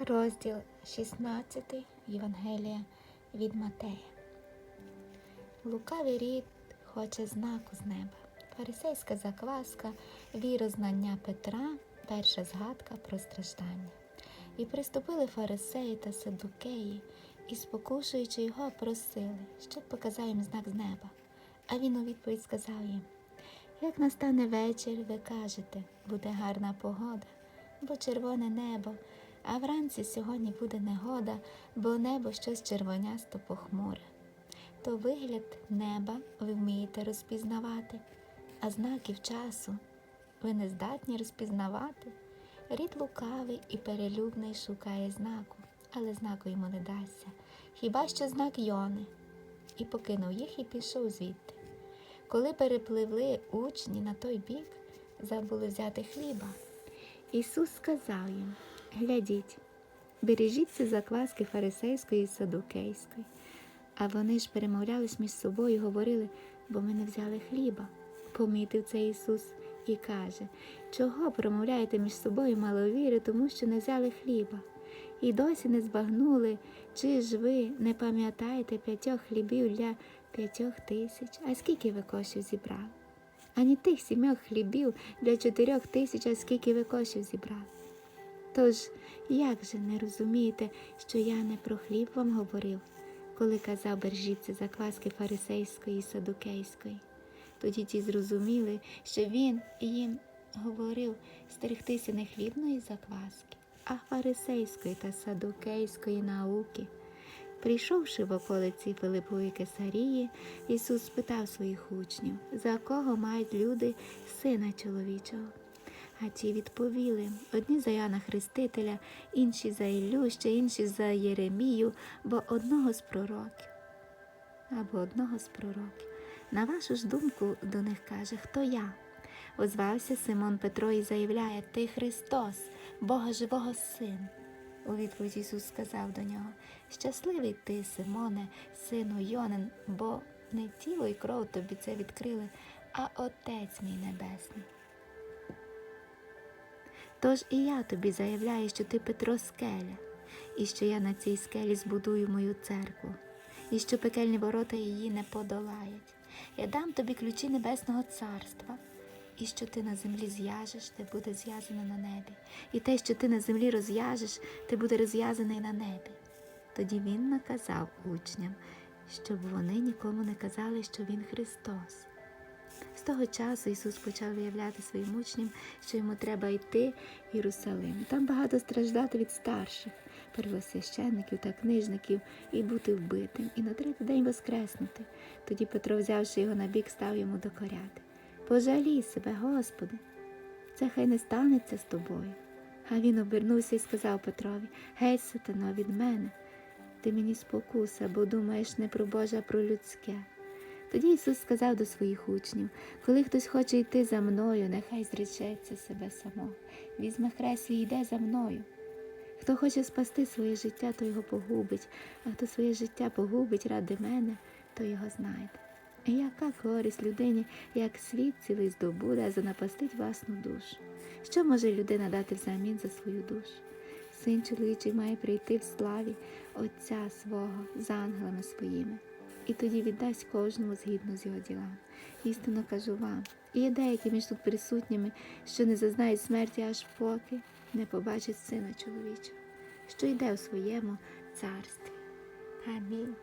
Розділ 16 Євангелія від Матея. Лукавий рід хоче знаку з неба. Фарисейська закваска, вірознання Петра, перша згадка про страждання. І приступили фарисеї та садукеї, і, спокушуючи його, просили, щоб показав їм знак з неба. А він у відповідь сказав їм: Як настане вечір, ви кажете, буде гарна погода, бо червоне небо, а вранці сьогодні буде негода, бо небо щось червонясто похмуре. То вигляд неба ви вмієте розпізнавати, а знаків часу ви не здатні розпізнавати. Рід лукавий і перелюбний шукає знаку, але знаку йому не дасться. Хіба що знак Йони. І покинув їх і пішов звідти. Коли перепливли учні на той бік, забули взяти хліба. Ісус сказав їм: Глядіть, бережіться закваски фарисейської і садукейської. А вони ж перемовлялись між собою і говорили, бо ми не взяли хліба. Помітив це Ісус і каже, чого промовляєте між собою маловіри, тому що не взяли хліба. І досі не збагнули, чи ж ви не пам'ятаєте п'ятьох хлібів для п'ятьох тисяч, а скільки ви кошів зібрали? Ані тих сімьох хлібів для чотирьох тисяч, а скільки ви кошів зібрали. Тож, як же не розумієте, що я не про хліб вам говорив, коли казав бережіться закваски фарисейської і садукейської? Тоді ті зрозуміли, що він їм говорив стерегтися не хлібної закваски, а фарисейської та садукейської науки. Прийшовши в околиці Филипової Кесарії, Ісус спитав своїх учнів, за кого мають люди сина чоловічого. А ті відповіли одні за Яна Хрестителя, інші за Іллю, ще інші за Єремію, бо одного з пророків. Або одного з пророків. На вашу ж думку до них каже, хто я? Озвався Симон Петро і заявляє, ти Христос, Бога живого Син. У відповідь Ісус сказав до нього, щасливий ти, Симоне, сину Йонин, бо не тіло і кров тобі це відкрили, а Отець мій Небесний. Тож і я тобі заявляю, що ти Петро скеля, і що я на цій скелі збудую мою церкву, і що пекельні ворота її не подолають. Я дам тобі ключі небесного царства, і що ти на землі зв'яжеш, те буде зв'язано на небі, і те, що ти на землі розв'яжеш, те буде розв'язане на небі. Тоді він наказав учням, щоб вони нікому не казали, що він Христос. З того часу Ісус почав виявляти своїм учням, що йому треба йти в Єрусалим. Там багато страждати від старших, первосвященників та книжників, і бути вбитим, і на третій день воскреснути. Тоді Петро, взявши його на бік, став йому докоряти. Пожалій себе, Господи, це хай не станеться з тобою. А він обернувся і сказав Петрові Геть, сатано, від мене. Ти мені спокуса, бо думаєш не про Боже, а про людське. Тоді Ісус сказав до своїх учнів, коли хтось хоче йти за мною, нехай зречеться себе самого. Візьме хрест і йде за мною. Хто хоче спасти своє життя, то його погубить, а хто своє життя погубить ради мене, то його знайде. І яка користь людині, як світ цілий здобуде, а занапастить власну душу? Що може людина дати взамін за свою душу? Син чоловічий має прийти в славі Отця свого з ангелами своїми і тоді віддасть кожному згідно з його ділами. Істинно кажу вам, і є деякі між тут присутніми, що не зазнають смерті, аж поки не побачать сина чоловічого, що йде у своєму царстві. Амінь.